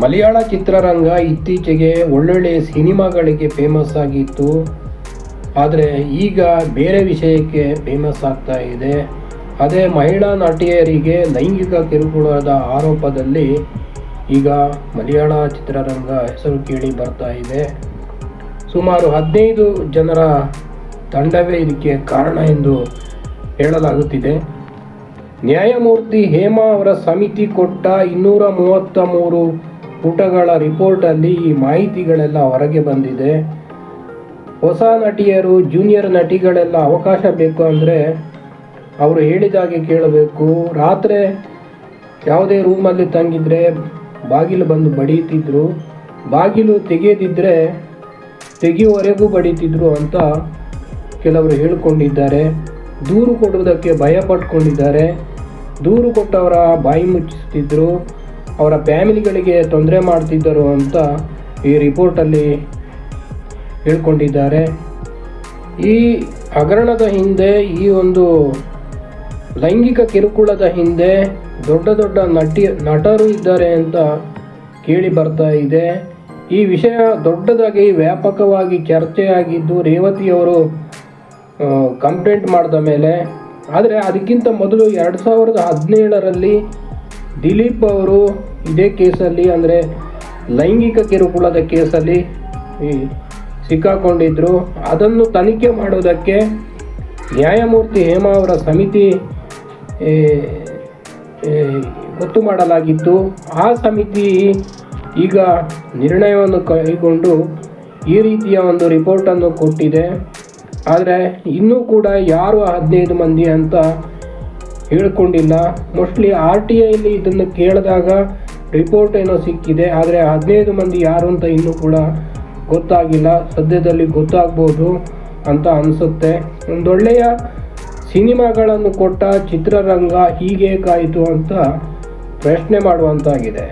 ಮಲಯಾಳ ಚಿತ್ರರಂಗ ಇತ್ತೀಚೆಗೆ ಒಳ್ಳೊಳ್ಳೆಯ ಸಿನಿಮಾಗಳಿಗೆ ಫೇಮಸ್ ಆಗಿತ್ತು. ಆದರೆ ಈಗ ಬೇರೆ ವಿಷಯಕ್ಕೆ ಫೇಮಸ್ ಆಗ್ತಾ ಇದೆ. ಅದೇ ಮಹಿಳಾ ನಟಿಯರಿಗೆ ಲೈಂಗಿಕ ಕಿರುಕುಳದ ಆರೋಪದಲ್ಲಿ ಈಗ ಮಲಯಾಳ ಚಿತ್ರರಂಗ ಹೆಸರು ಕೇಳಿ ಬರ್ತಾ ಇದೆ. ಸುಮಾರು ಹದಿನೈದು ಜನರ ತಂಡವೇ ಇದಕ್ಕೆ ಕಾರಣ ಎಂದು ಹೇಳಲಾಗುತ್ತಿದೆ. ನ್ಯಾಯಮೂರ್ತಿ ಹೇಮಾ ಅವರ ಸಮಿತಿ ಕೊಟ್ಟ ಇನ್ನೂರ ಮೂವತ್ತ ಮೂರು ಪುಟಗಳ ರಿಪೋರ್ಟಲ್ಲಿ ಈ ಮಾಹಿತಿಗಳೆಲ್ಲ ಹೊರಗೆ ಬಂದಿದೆ. ಹೊಸ ನಟಿಯರು ಜೂನಿಯರ್ ನಟಿಗಳೆಲ್ಲ ಅವಕಾಶ ಬೇಕು ಅಂದರೆ ಅವರು ಹೇಳಿದಾಗೆ ಕೇಳಬೇಕು. ರಾತ್ರಿ ಯಾವುದೇ ರೂಮಲ್ಲಿ ತಂಗಿದ್ರೆ ಬಾಗಿಲು ಬಂದು ಬಡೀತಿದ್ರು ಬಾಗಿಲು ತೆಗೆಯದಿದ್ದರೆ ತೆಗೆಯುವವರೆಗೂ ಬಡೀತಿದ್ರು ಅಂತ ಕೆಲವರು ಹೇಳಿಕೊಂಡಿದ್ದಾರೆ. ದೂರು ಕೊಡುವುದಕ್ಕೆ ಭಯ ಪಟ್ಕೊಂಡಿದ್ದಾರೆ ದೂರು ಕೊಟ್ಟವರ ಬಾಯಿ ಮುಚ್ಚಿಸ್ತಿದ್ರು. ಅವರ ಫ್ಯಾಮಿಲಿಗಳಿಗೆ ತೊಂದರೆ ಮಾಡ್ತಿದ್ದರು ಅಂತ ಈ ರಿಪೋರ್ಟಲ್ಲಿ ಹೇಳ್ಕೊಂಡಿದ್ದಾರೆ. ಈ ಹಗರಣದ ಹಿಂದೆ, ಈ ಒಂದು ಲೈಂಗಿಕ ಕಿರುಕುಳದ ಹಿಂದೆ ದೊಡ್ಡ ದೊಡ್ಡ ನಟಿ, ನಟರು ಇದ್ದಾರೆ ಅಂತ ಕೇಳಿ ಬರ್ತಾ ಇದೆ. ಈ ವಿಷಯ ದೊಡ್ಡದಾಗಿ ವ್ಯಾಪಕವಾಗಿ ಚರ್ಚೆಯಾಗಿದ್ದು ರೇವತಿಯವರು ಕಂಪ್ಲೇಂಟ್ ಮಾಡಿದ ಮೇಲೆ. ಆದರೆ ಅದಕ್ಕಿಂತ ಮೊದಲು ಎರಡು ಸಾವಿರದ ಹದಿನೇಳರಲ್ಲಿ ದಿಲೀಪ್ ಅವರು ಇದೇ ಕೇಸಲ್ಲಿ ಅಂದರೆ ಲೈಂಗಿಕ ಕಿರುಕುಳದ ಕೇಸಲ್ಲಿ ಸಿಕ್ಕಾಕೊಂಡಿದ್ದರು ಅದನ್ನು ತನಿಖೆ ಮಾಡೋದಕ್ಕೆ ನ್ಯಾಯಮೂರ್ತಿ ಹೇಮಾ ಅವರ ಸಮಿತಿ ಗೊತ್ತು ಮಾಡಲಾಗಿತ್ತು. ಆ ಸಮಿತಿ ಈಗ ನಿರ್ಣಯವನ್ನು ಕೈಗೊಂಡು ಈ ರೀತಿಯ ಒಂದು ರಿಪೋರ್ಟನ್ನು ಕೊಟ್ಟಿದೆ. ಆದರೆ ಇನ್ನೂ ಕೂಡ ಯಾರು ಹದಿನೈದು ಮಂದಿ ಅಂತ ಹೇಳ್ಕೊಂಡಿಲ್ಲ. ಮೋಸ್ಟ್ಲಿ ಆರ್ ಟಿ ಐಲಿ ಇದನ್ನು ಕೇಳಿದಾಗ ರಿಪೋರ್ಟ್ ಏನೋ ಸಿಕ್ಕಿದೆ. ಆದರೆ ಹದಿನೈದು ಮಂದಿ ಯಾರು ಅಂತ ಇನ್ನೂ ಕೂಡ ಗೊತ್ತಾಗಿಲ್ಲ. ಸದ್ಯದಲ್ಲಿ ಗೊತ್ತಾಗ್ಬೋದು ಅಂತ ಅನಿಸುತ್ತೆ. ಒಂದೊಳ್ಳೆಯ ಸಿನಿಮಾಗಳನ್ನು ಕೊಟ್ಟ ಚಿತ್ರರಂಗ ಹೀಗೇಕಾಯಿತು ಅಂತ ಪ್ರಶ್ನೆ ಮಾಡುವಂತಾಗಿದೆ.